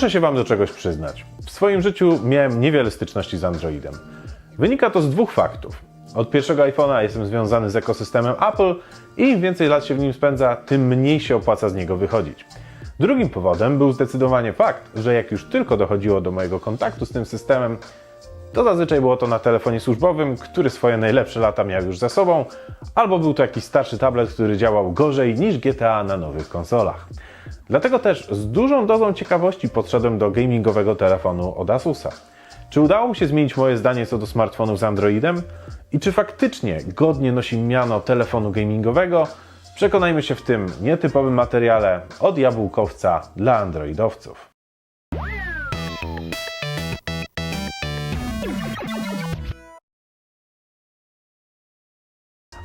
Muszę się Wam do czegoś przyznać. W swoim życiu miałem niewiele styczności z Androidem. Wynika to z dwóch faktów. Od pierwszego iPhone'a jestem związany z ekosystemem Apple i im więcej lat się w nim spędza, tym mniej się opłaca z niego wychodzić. Drugim powodem był zdecydowanie fakt, że jak już tylko dochodziło do mojego kontaktu z tym systemem, to zazwyczaj było to na telefonie służbowym, który swoje najlepsze lata miał już za sobą, albo był to jakiś starszy tablet, który działał gorzej niż GTA na nowych konsolach. Dlatego też z dużą dozą ciekawości podszedłem do gamingowego telefonu od Asusa. Czy udało mi się zmienić moje zdanie co do smartfonów z Androidem? I czy faktycznie godnie nosi miano telefonu gamingowego? Przekonajmy się w tym nietypowym materiale od jabłkowca dla androidowców.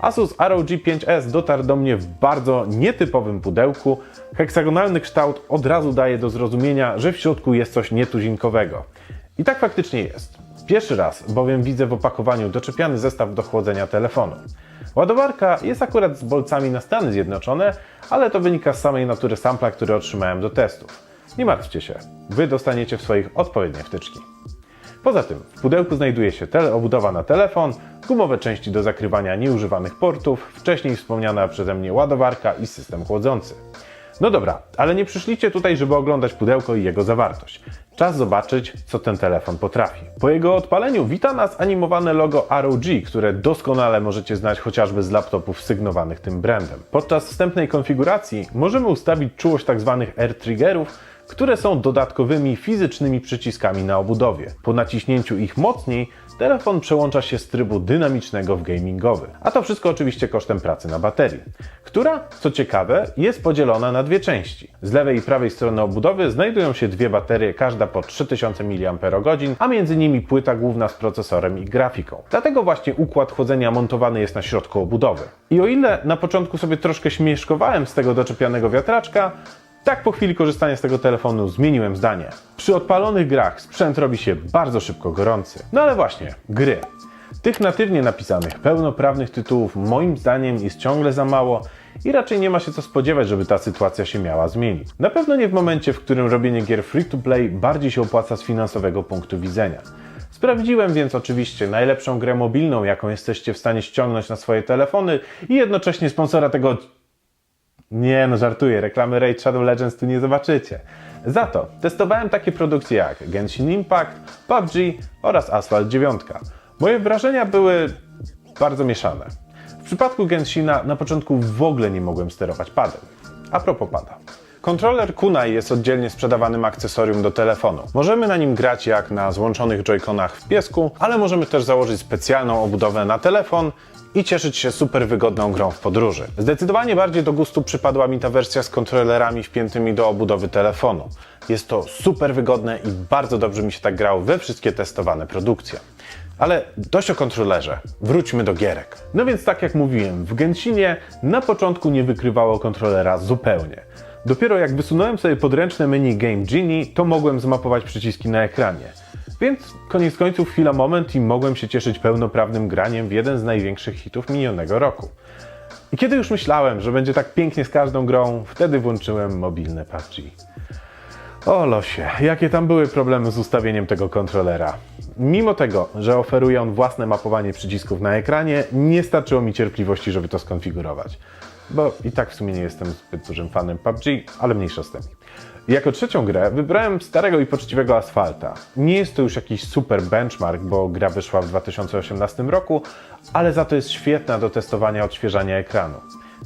Asus ROG 5S dotarł do mnie w bardzo nietypowym pudełku. Heksagonalny kształt od razu daje do zrozumienia, że w środku jest coś nietuzinkowego. I tak faktycznie jest. Pierwszy raz bowiem widzę w opakowaniu doczepiany zestaw do chłodzenia telefonu. Ładowarka jest akurat z bolcami na Stany Zjednoczone, ale to wynika z samej natury sampla, który otrzymałem do testów. Nie martwcie się, Wy dostaniecie w swoich odpowiednie wtyczki. Poza tym w pudełku znajduje się teleobudowa na telefon, gumowe części do zakrywania nieużywanych portów, wcześniej wspomniana przeze mnie ładowarka i system chłodzący. No dobra, ale nie przyszliście tutaj, żeby oglądać pudełko i jego zawartość. Czas zobaczyć, co ten telefon potrafi. Po jego odpaleniu wita nas animowane logo ROG, które doskonale możecie znać chociażby z laptopów sygnowanych tym brandem. Podczas wstępnej konfiguracji możemy ustawić czułość tzw. air-triggerów, które są dodatkowymi fizycznymi przyciskami na obudowie. Po naciśnięciu ich mocniej, telefon przełącza się z trybu dynamicznego w gamingowy. A to wszystko oczywiście kosztem pracy na baterii, która, co ciekawe, jest podzielona na dwie części. Z lewej i prawej strony obudowy znajdują się dwie baterie, każda po 3000 mAh, a między nimi płyta główna z procesorem i grafiką. Dlatego właśnie układ chłodzenia montowany jest na środku obudowy. I o ile na początku sobie troszkę śmieszkowałem z tego doczepianego wiatraczka, tak po chwili korzystania z tego telefonu zmieniłem zdanie. Przy odpalonych grach sprzęt robi się bardzo szybko gorący. No ale właśnie, gry. Tych natywnie napisanych, pełnoprawnych tytułów moim zdaniem jest ciągle za mało i raczej nie ma się co spodziewać, żeby ta sytuacja się miała zmienić. Na pewno nie w momencie, w którym robienie gier free to play bardziej się opłaca z finansowego punktu widzenia. Sprawdziłem więc oczywiście najlepszą grę mobilną, jaką jesteście w stanie ściągnąć na swoje telefony i jednocześnie sponsora tego nie, no żartuję, reklamy Raid Shadow Legends tu nie zobaczycie. Za to testowałem takie produkcje jak Genshin Impact, PUBG oraz Asphalt 9. Moje wrażenia były bardzo mieszane. W przypadku Genshina na początku w ogóle nie mogłem sterować padem. A propos pada. Kontroler Kunai jest oddzielnie sprzedawanym akcesorium do telefonu. Możemy na nim grać jak na złączonych joyconach w piesku, ale możemy też założyć specjalną obudowę na telefon i cieszyć się super wygodną grą w podróży. Zdecydowanie bardziej do gustu przypadła mi ta wersja z kontrolerami wpiętymi do obudowy telefonu. Jest to super wygodne i bardzo dobrze mi się tak grało we wszystkie testowane produkcje. Ale dość o kontrolerze. Wróćmy do gierek. No więc tak jak mówiłem, w Genshinie na początku nie wykrywało kontrolera zupełnie. Dopiero jak wysunąłem sobie podręczne menu Game Genie, to mogłem zmapować przyciski na ekranie. Więc koniec końców chwila moment i mogłem się cieszyć pełnoprawnym graniem w jeden z największych hitów minionego roku. I kiedy już myślałem, że będzie tak pięknie z każdą grą, wtedy włączyłem mobilne PUBG. O losie, jakie tam były problemy z ustawieniem tego kontrolera. Mimo tego, że oferuje on własne mapowanie przycisków na ekranie, nie starczyło mi cierpliwości, żeby to skonfigurować. Bo i tak w sumie nie jestem zbyt dużym fanem PUBG, ale mniejsza z tym. Jako trzecią grę wybrałem starego i poczciwego Asfalta. Nie jest to już jakiś super benchmark, bo gra wyszła w 2018 roku, ale za to jest świetna do testowania odświeżania ekranu.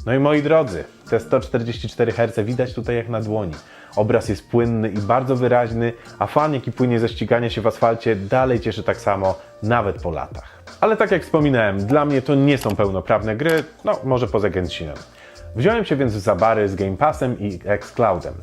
No i moi drodzy, te 144 Hz widać tutaj jak na dłoni. Obraz jest płynny i bardzo wyraźny, a fan jaki płynie ze ścigania się w asfalcie dalej cieszy tak samo, nawet po latach. Ale tak jak wspominałem, dla mnie to nie są pełnoprawne gry, no może poza Genshinem. Wziąłem się więc w zabary z Game Passem i xCloudem.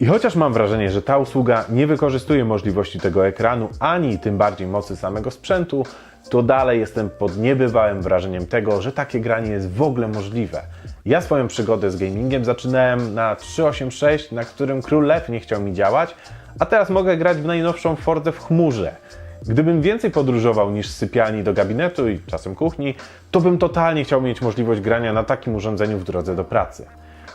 I chociaż mam wrażenie, że ta usługa nie wykorzystuje możliwości tego ekranu, ani tym bardziej mocy samego sprzętu, to dalej jestem pod niebywałym wrażeniem tego, że takie granie jest w ogóle możliwe. Ja swoją przygodę z gamingiem zaczynałem na 386, na którym Król Lew nie chciał mi działać, a teraz mogę grać w najnowszą Fordę w chmurze. Gdybym więcej podróżował niż z sypialni do gabinetu i czasem kuchni, to bym totalnie chciał mieć możliwość grania na takim urządzeniu w drodze do pracy.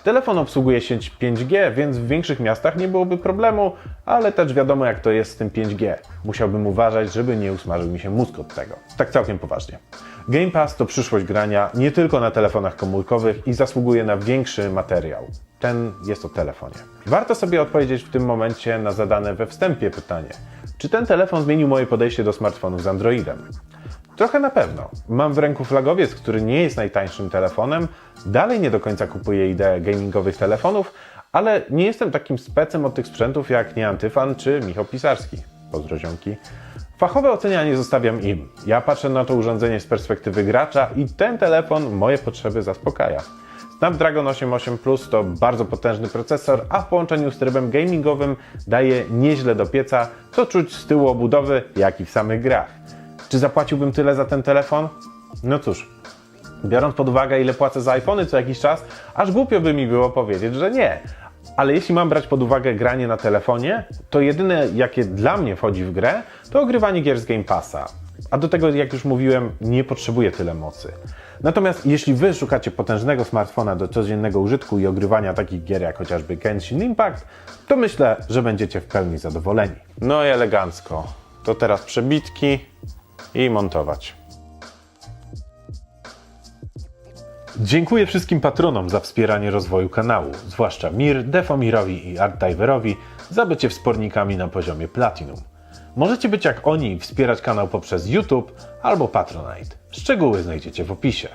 Telefon obsługuje sieć 5G, więc w większych miastach nie byłoby problemu, ale też wiadomo jak to jest z tym 5G. Musiałbym uważać, żeby nie usmażył mi się mózg od tego. Tak całkiem poważnie. Game Pass to przyszłość grania nie tylko na telefonach komórkowych i zasługuje na większy materiał. Ten jest o telefonie. Warto sobie odpowiedzieć w tym momencie na zadane we wstępie pytanie. Czy ten telefon zmienił moje podejście do smartfonów z Androidem? Trochę na pewno. Mam w ręku flagowiec, który nie jest najtańszym telefonem. Dalej nie do końca kupuję ideę gamingowych telefonów, ale nie jestem takim specem od tych sprzętów jak nie Antyfan czy Michał Pisarski. Pozdro ziomki. Fachowe ocenianie zostawiam im. Ja patrzę na to urządzenie z perspektywy gracza i ten telefon moje potrzeby zaspokaja. Snapdragon 88 Plus to bardzo potężny procesor, a w połączeniu z trybem gamingowym daje nieźle do pieca, co czuć z tyłu obudowy, jak i w samych grach. Czy zapłaciłbym tyle za ten telefon? No cóż, biorąc pod uwagę, ile płacę za iPhony co jakiś czas, aż głupio by mi było powiedzieć, że nie. Ale jeśli mam brać pod uwagę granie na telefonie, to jedyne, jakie dla mnie wchodzi w grę, to ogrywanie gier z Game Passa. A do tego, jak już mówiłem, nie potrzebuję tyle mocy. Natomiast jeśli Wy szukacie potężnego smartfona do codziennego użytku i ogrywania takich gier jak chociażby Genshin Impact, to myślę, że będziecie w pełni zadowoleni. No i elegancko. To teraz przebitki i montować. Dziękuję wszystkim patronom za wspieranie rozwoju kanału, zwłaszcza Mir, Defomirowi i Artdiverowi za bycie wspornikami na poziomie Platinum. Możecie być jak oni i wspierać kanał poprzez YouTube albo Patronite. Szczegóły znajdziecie w opisie.